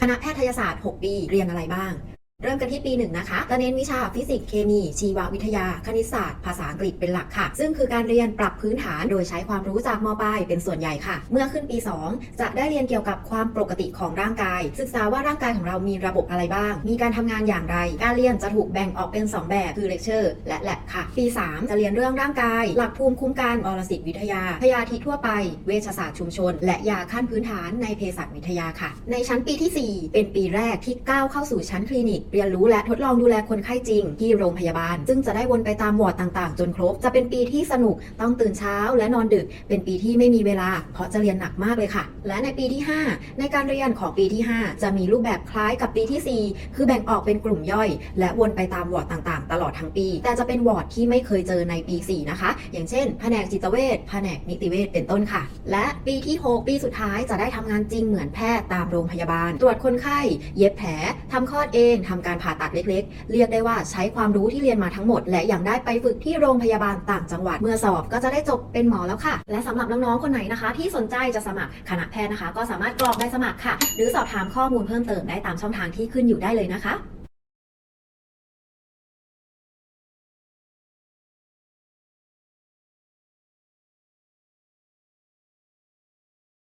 คณะแพทยศาสตร์ 6 ปี เรียนอะไรบ้าง เริ่มกันที่ปีหนึ่งนะคะจะเน้นวิชาฟิสิกส์เคมี ชีววิทยา คณิตศาสตร์ ภาษาอังกฤษเป็นหลักค่ะ ซึ่งคือการเรียนปรับพื้นฐานโดยใช้ความรู้จากมปลายเป็นส่วนใหญ่ค่ะ เมื่อขึ้นปี 2 จะได้เรียนเกี่ยวกับความปกติของร่างกาย ศึกษาว่าร่างกายของเรามีระบบอะไรบ้าง มีการทำงานอย่างไร การเรียนจะถูกแบ่งออกเป็น 2 แบบคือเลคเชอร์และ lab ค่ะ ปี 3 จะเรียนเรื่องร่างกาย หลักภูมิคุ้มกันอรสิตวิทยา พยาธิทั่วไป เวชศาสตร์ชุมชน และยาขั้นพื้นฐานในเภสัชวิทยาค่ะ ในชั้นปีที่ 4 เป็นปีแรกที่ก้าวเข้าสู่ชั้นคลินิกเรียนรู้และทดลองดูแลคนไข้จริงที่โรงพยาบาล ซึ่งจะได้วนไปตามวอร์ดต่างๆ จนครบ จะเป็นปีที่สนุกต้องตื่นเช้าและนอนดึก เป็นปีที่ไม่มีเวลา เพราะจะเรียนหนักมากเลยค่ะ และในปีที่ 5 ในการเรียนของปีที่ 5 จะมีรูปแบบคล้ายกับปีทีสี่4 คือแบ่งออกเป็นกลุ่มย่อย และวนไปตามวอร์ดต่างๆ ตลอดทั้งปี แต่จะเป็นวอร์ดที่ไม่เคยเจอในปี 4 นะคะ อย่างเช่น แผนกจิตเวชแผนกนิติเวชเป็นต้นค่ะ และปีที่ 6 ปีสุดท้ายจะได้ทำงานจริงเหมือนแพทย์ตามโรงพยาบาล ตรวจคนไข้ เย็บแผลทำคลอดเองทำการผ่าตัดเล็กๆ เรียกได้ว่าใช้ความรู้ที่เรียนมาทั้งหมด และยังได้ไปฝึกที่โรงพยาบาลต่างจังหวัด เมื่อสอบก็จะได้จบเป็นหมอแล้วค่ะ และสำหรับน้องๆคนไหนนะคะ ที่สนใจจะสมัครคณะแพทย์นะคะ ก็สามารถกรอกใบสมัครค่ะ หรือสอบถามข้อมูลเพิ่มเติมได้ตามช่องทางที่ขึ้นอยู่ได้เลยนะคะ